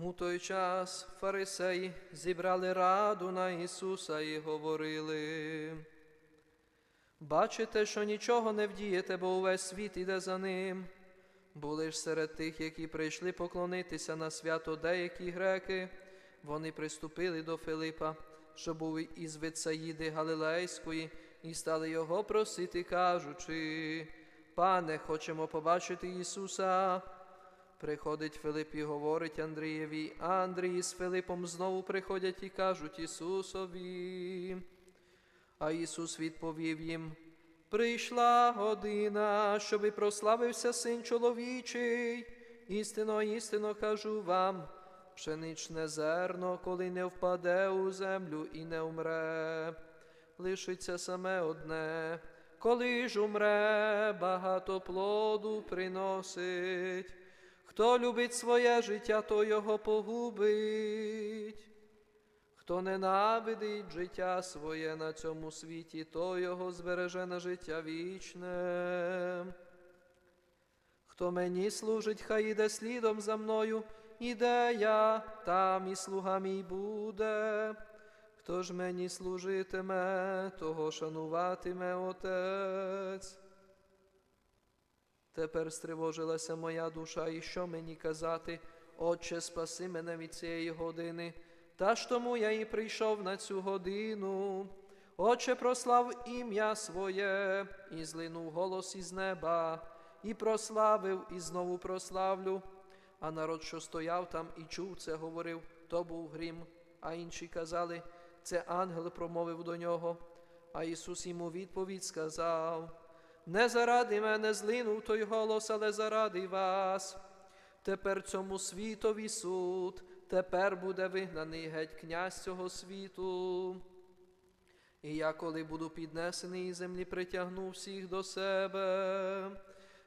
У той час фарисеї зібрали раду на Ісуса і говорили. Бачите, що нічого не вдієте, бо увесь світ іде за ним. Були ж серед тих, які прийшли поклонитися на свято деякі греки. Вони приступили до Филипа, що був із Вицаїди Галилейської, і стали його просити, кажучи: Пане, хочемо побачити Ісуса. Приходить Филип і говорить Андрієві, а Андрій з Филипом знову приходять і кажуть Ісусові. А Ісус відповів їм: Прийшла година, щоби прославився син чоловічий. Істинно, істинно кажу вам, пшеничне зерно, коли не впаде у землю і не умре, лишиться саме одне, коли ж умре, багато плоду приносить. Хто любить своє життя, то його погубить. Хто ненавидить життя своє на цьому світі, то його збереже на життя вічне. Хто мені служить, хай іде слідом за мною, іде я, там і слуга мій буде. Хто ж мені служитиме, того шануватиме Отець. Тепер стривожилася моя душа, і що мені казати, Отче, спаси мене від цієї години, та ж тому я і прийшов на цю годину. Отче, прослав ім'я своє, і злинув голос із неба, і прославив, і знову прославлю. А народ, що стояв там і чув це, говорив, то був грім, а інші казали, це ангел промовив до нього. А Ісус йому відповідь сказав. Не заради мене злинув той голос, але заради вас. Тепер цьому світові суд, тепер буде вигнаний геть князь цього світу. І я, коли буду піднесений землі, притягну всіх до себе.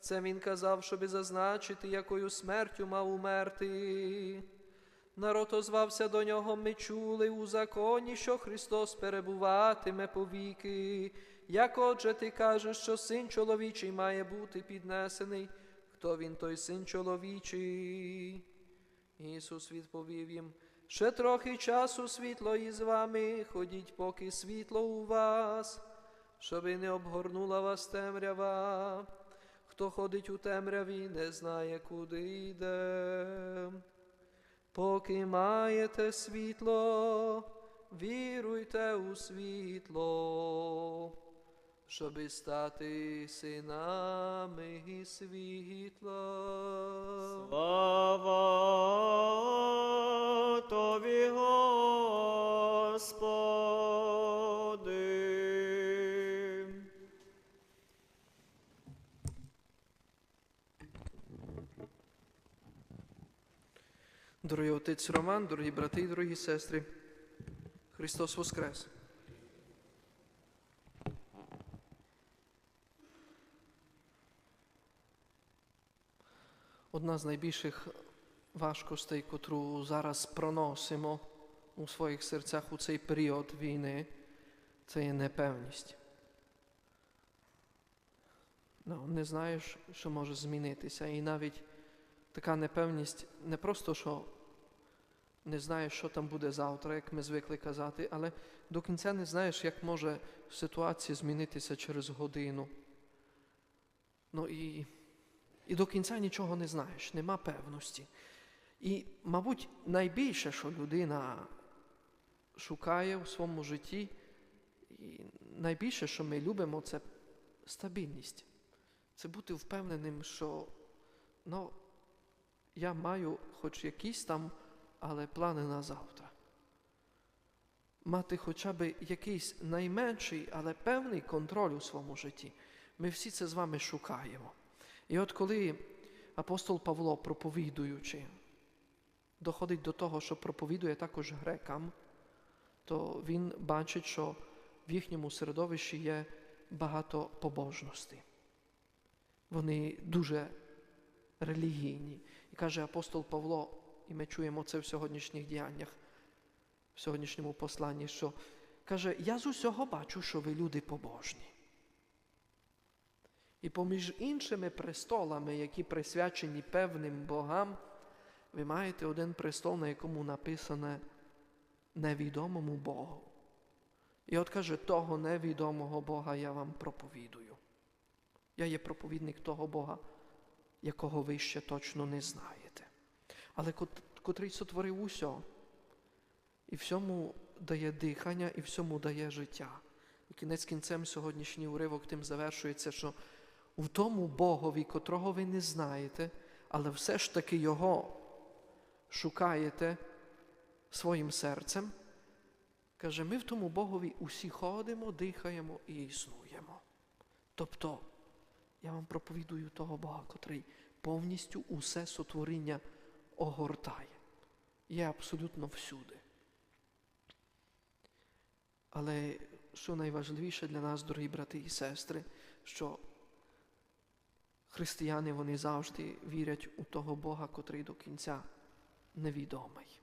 Це він казав, щоби зазначити, якою смертю мав умерти. Народ озвався до нього, ми чули у законі, що Христос перебуватиме повіки. Як отже ти кажеш, що син чоловічий має бути піднесений, хто він той син чоловічий? Ісус відповів їм, ще трохи часу світло із вами, ходіть, поки світло у вас, щоби не обгорнула вас темрява. Хто ходить у темряві, не знає, куди йде. Поки маєте світло, віруйте у світло, щоби стати синами світла. Слава Тобі, Господи. Дорогий отець Роман, дорогі брати і дорогі сестри, Христос Воскрес! Одна з найбільших важкостей, котру зараз проносимо у своїх серцях у цей період війни, це є непевність. Ну, не знаєш, що може змінитися. І навіть така непевність не просто, що не знаєш, що там буде завтра, як ми звикли казати, але до кінця не знаєш, як може ситуація змінитися через годину. Ну і, і до кінця нічого не знаєш, нема певності. І, мабуть, найбільше, що людина шукає у своєму житті, і найбільше, що ми любимо, це стабільність. Це бути впевненим, що ну, я маю хоч якісь там, але плани на завтра. Мати хоча б якийсь найменший, але певний контроль у своєму житті. Ми всі це з вами шукаємо. І от коли апостол Павло, проповідуючи, доходить до того, що проповідує також грекам, то він бачить, що в їхньому середовищі є багато побожностей. Вони дуже релігійні. І каже апостол Павло, і ми чуємо це в сьогоднішніх діяннях, в сьогоднішньому посланні, що каже, я з усього бачу, що ви люди побожні. І поміж іншими престолами, які присвячені певним богам, ви маєте один престол, на якому написане невідомому Богу. І от каже, того невідомого Бога я вам проповідую. Я є проповідник того Бога, якого ви ще точно не знаєте. Але котрий сотворив усьо, і всьому дає дихання, і всьому дає життя. І кінець кінцем сьогоднішній уривок тим завершується, що в тому Богові, котрого ви не знаєте, але все ж таки Його шукаєте своїм серцем, каже, ми в тому Богові усі ходимо, дихаємо і існуємо. Тобто, я вам проповідую того Бога, котрий повністю усе сотворіння огортає. Є абсолютно всюди. Але що найважливіше для нас, дорогі брати і сестри, що християни вони завжди вірять у того Бога, котрий до кінця невідомий,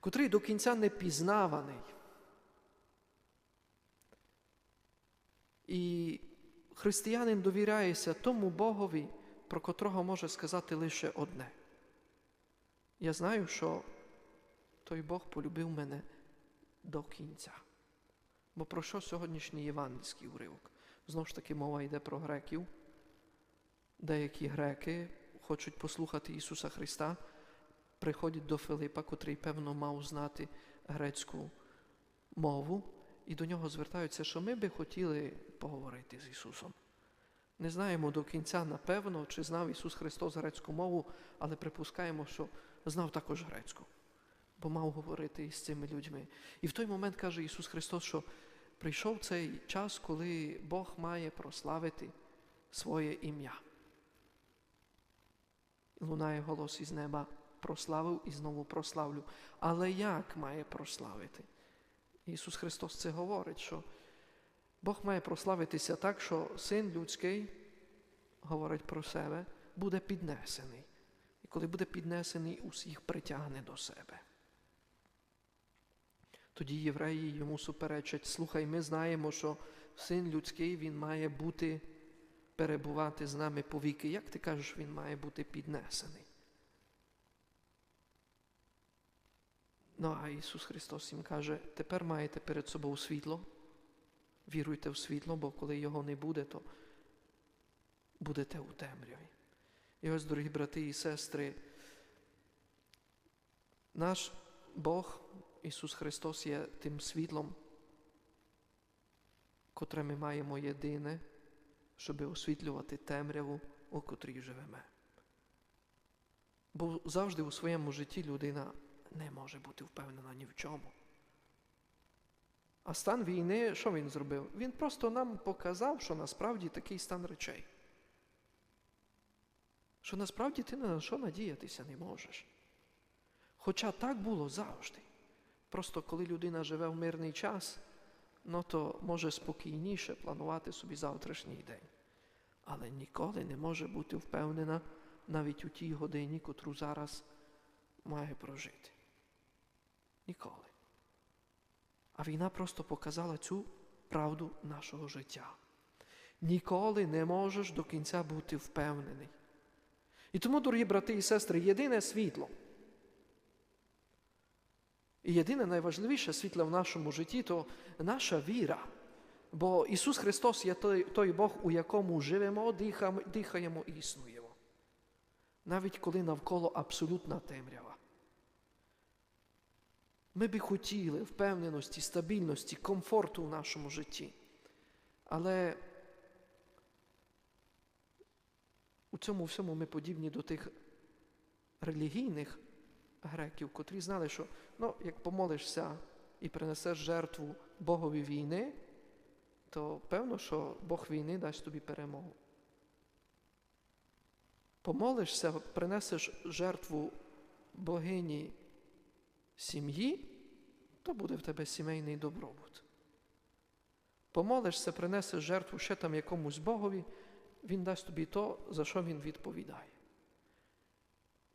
котрий до кінця не пізнаваний. І християнин довіряється тому Богові, про котрого може сказати лише одне. Я знаю, що той Бог полюбив мене до кінця. Бо про що сьогоднішній євангельський уривок? Знову ж таки, мова йде про греків. Деякі греки хочуть послухати Ісуса Христа, приходять до Филипа, котрий, певно, мав знати грецьку мову, і до нього звертаються, що ми би хотіли поговорити з Ісусом. Не знаємо до кінця, напевно, чи знав Ісус Христос грецьку мову, але припускаємо, що знав також грецьку, бо мав говорити із цими людьми. І в той момент каже Ісус Христос, що прийшов цей час, коли Бог має прославити своє ім'я. Лунає голос із неба, прославив і знову прославлю. Але як має прославити? Ісус Христос це говорить, що Бог має прославитися так, що син людський, говорить про себе, буде піднесений. І коли буде піднесений, усіх притягне до себе. Тоді євреї йому суперечать, слухай, ми знаємо, що син людський він має бути, перебувати з нами повіки. Як ти кажеш, він має бути піднесений? Ну, а Ісус Христос їм каже, тепер маєте перед собою світло, віруйте в світло, бо коли його не буде, то будете у темряві. І ось, дорогі брати і сестри, наш Бог, Ісус Христос, є тим світлом, котре ми маємо єдине, щоб освітлювати темряву, у котрій живемо. Бо завжди у своєму житті людина не може бути впевнена ні в чому. А стан війни, що він зробив? Він просто нам показав, що насправді такий стан речей. Що насправді ти на що надіятися не можеш. Хоча так було завжди. Просто коли людина живе в мирний час, ну то може спокійніше планувати собі завтрашній день. Але ніколи не може бути впевнена навіть у тій годині, котру зараз має прожити. Ніколи. А війна просто показала цю правду нашого життя. Ніколи не можеш до кінця бути впевнений. І тому, дорогі брати і сестри, єдине світло. І єдине найважливіше світло в нашому житті то наша віра. Бо Ісус Христос є той, той Бог, у якому живемо, дихаємо, і існуємо. Навіть коли навколо абсолютна темрява. Ми би хотіли впевненості, стабільності, комфорту в нашому житті. Але у цьому всьому ми подібні до тих релігійних греків, котрі знали, що ну, як помолишся і принесеш жертву Богові війни, то певно, що Бог війни дасть тобі перемогу. Помолишся, принесеш жертву богині сім'ї, то буде в тебе сімейний добробут. Помолишся, принесеш жертву ще там якомусь Богові, Він дасть тобі то, за що Він відповідає.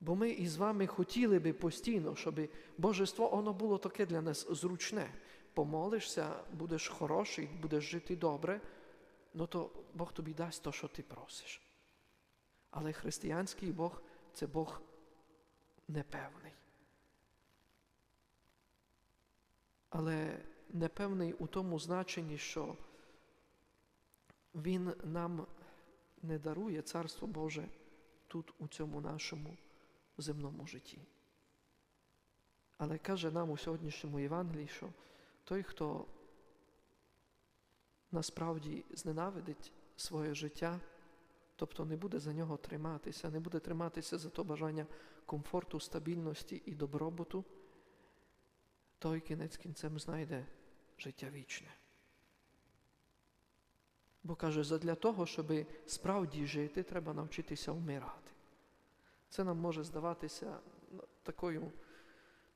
Бо ми із вами хотіли би постійно, щоб божество воно було таке для нас зручне. Помолишся, будеш хороший, будеш жити добре, ну то Бог тобі дасть то, що ти просиш. Але християнський Бог це Бог непевний. Але непевний у тому значенні, що Він нам не дарує Царство Боже тут, у цьому нашому земному житті. Але каже нам у сьогоднішньому Євангелії, що той, хто насправді зненавидить своє життя, тобто не буде за нього триматися, не буде триматися за то бажання комфорту, стабільності і добробуту, той кінець кінцем знайде життя вічне. Бо каже, задля того, щоб справді жити, треба навчитися вмирати. Це нам може здаватися ну, такою,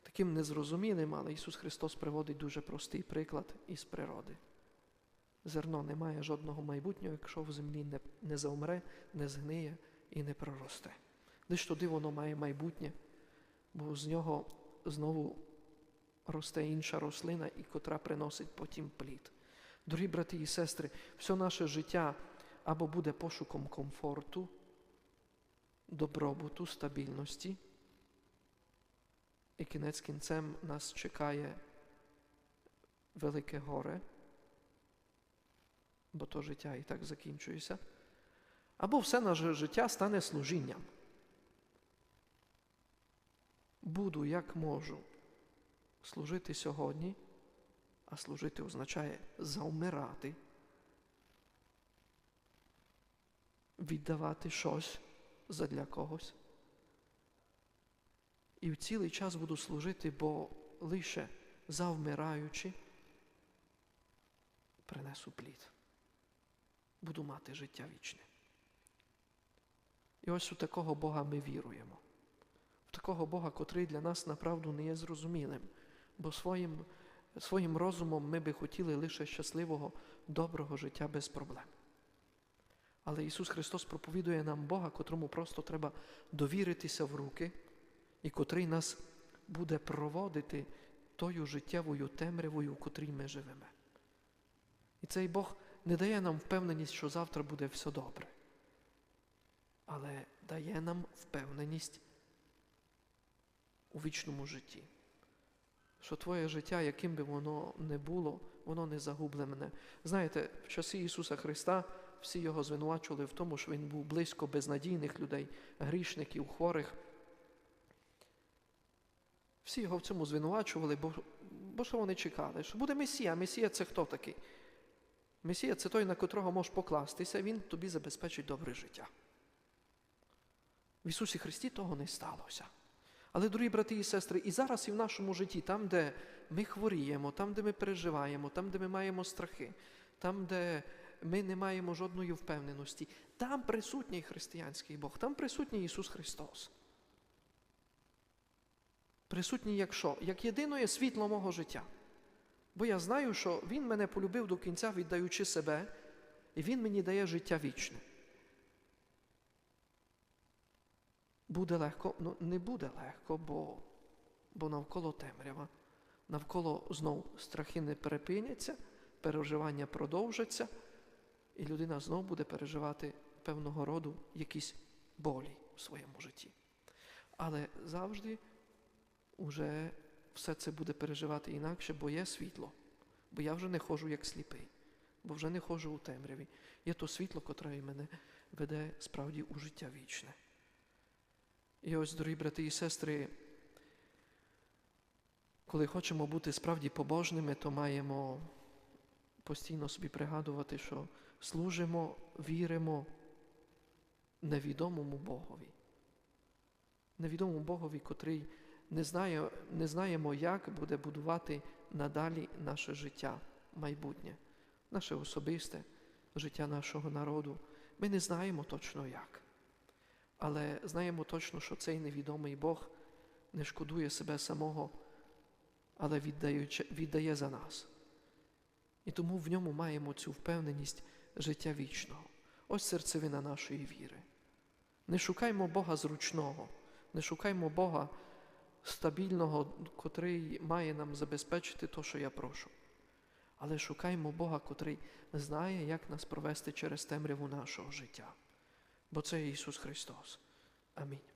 таким незрозумілим, але Ісус Христос приводить дуже простий приклад із природи. Зерно не має жодного майбутнього, якщо в землі не, не заумре, не згниє і не проросте. Лиш тоді воно має майбутнє, бо з нього знову росте інша рослина, і котра приносить потім плід. Дорогі брати і сестри, все наше життя або буде пошуком комфорту, добробуту, стабільності, і кінець кінцем нас чекає велике горе, бо то життя і так закінчується, або все наше життя стане служінням. Буду як можу служити сьогодні, а служити означає завмирати, віддавати щось задля когось. І в цілий час буду служити, бо лише завмираючи, принесу плід. Буду мати життя вічне. І ось у такого Бога ми віруємо. В такого Бога, котрий для нас направду не є зрозумілим, бо своїм, своїм розумом ми би хотіли лише щасливого, доброго життя без проблем. Але Ісус Христос проповідує нам Бога, котрому просто треба довіритися в руки, і котрий нас буде проводити тою життєвою темрявою, в котрій ми живемо. І цей Бог не дає нам впевненість, що завтра буде все добре, але дає нам впевненість у вічному житті. Що твоє життя, яким би воно не було, воно не загублене. Знаєте, в часі Ісуса Христа всі його звинувачували в тому, що Він був близько безнадійних людей, грішників, хворих. Всі його в цьому звинувачували, бо, бо що вони чекали? Що буде Месія? Месія це хто такий? Месія це той, на котрого можеш покластися, він тобі забезпечить добре життя. В Ісусі Христі того не сталося. Але, дорогі брати і сестри, і зараз, і в нашому житті, там, де ми хворіємо, там, де ми переживаємо, там, де ми маємо страхи, там, де ми не маємо жодної впевненості, там присутній християнський Бог, там присутній Ісус Христос. Присутній як що? Як єдине світло мого життя. Бо я знаю, що Він мене полюбив до кінця, віддаючи себе, і Він мені дає життя вічне. Буде легко, ну не буде легко, бо, бо навколо темрява, навколо знов страхи не перепиняться, переживання продовжаться, і людина знов буде переживати певного роду якісь болі в своєму житті. Але завжди уже все це буде переживати інакше, бо є світло, бо я вже не ходжу як сліпий, бо вже не ходжу у темряві. Є то світло, котре мене веде справді у життя вічне. І ось, дорогі брати і сестри, коли хочемо бути справді побожними, то маємо постійно собі пригадувати, що служимо, віримо невідомому Богові. Невідомому Богові, котрий не, знає, не знаємо, як буде будувати надалі наше життя, майбутнє, наше особисте життя нашого народу. Ми не знаємо точно як. Але знаємо точно, що цей невідомий Бог не шкодує себе самого, але віддає за нас. І тому в ньому маємо цю впевненість життя вічного. Ось серцевина нашої віри. Не шукаймо Бога зручного, не шукаймо Бога стабільного, котрий має нам забезпечити те, що я прошу. Але шукаймо Бога, котрий знає, як нас провести через темряву нашого життя бо це Ісус Христос. Амінь.